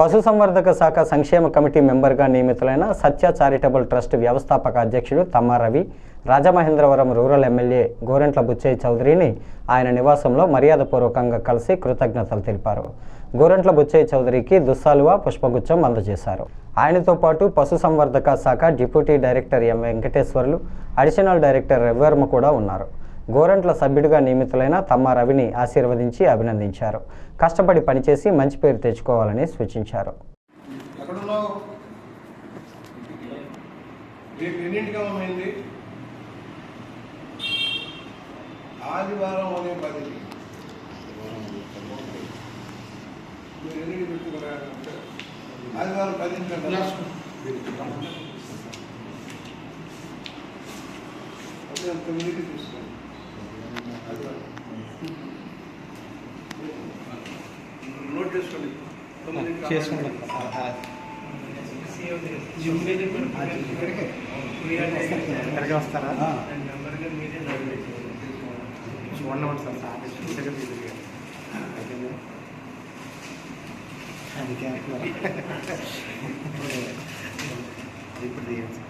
పశుసంవర్ధక శాఖ సంక్షేమ కమిటీ మెంబర్గా నియమితులైన సత్య చారిటబుల్ ట్రస్ట్ వ్యవస్థాపక అధ్యక్షుడు తమ్మా రవి రాజమహేంద్రవరం రూరల్ ఎమ్మెల్యే గోరెంట్ల బుచ్చయ్య చౌదరిని ఆయన నివాసంలో మర్యాదపూర్వకంగా కలిసి కృతజ్ఞతలు తెలిపారు. గోరెంట్ల బుచ్చయ్య చౌదరికి దుస్సాలువ పుష్పగుచ్చం అందజేశారు. ఆయనతో పాటు పశుసంవర్ధక శాఖ deputy director M Venkateswarlu additional director Ravivarma కూడా ఉన్నారు. గోరంట్ల సభ్యుడిగా నియమితులైన తమ్మ రవిని ఆశీర్వదించి అభినందించారు. కష్టపడి పనిచేసి మంచి పేరు తెచ్చుకోవాలని సూచించారు. ఆదివారం ఉదయం పదికి మీరు పెట్టుకున్నారు? ఆదివారం తొమ్మిదికి తీసుకోండి చేసుకోండి. ఇక్కడికి వస్తారా. చూడండి సార్ సార్ అందుకే. ఇప్పుడు దిగండి సార్.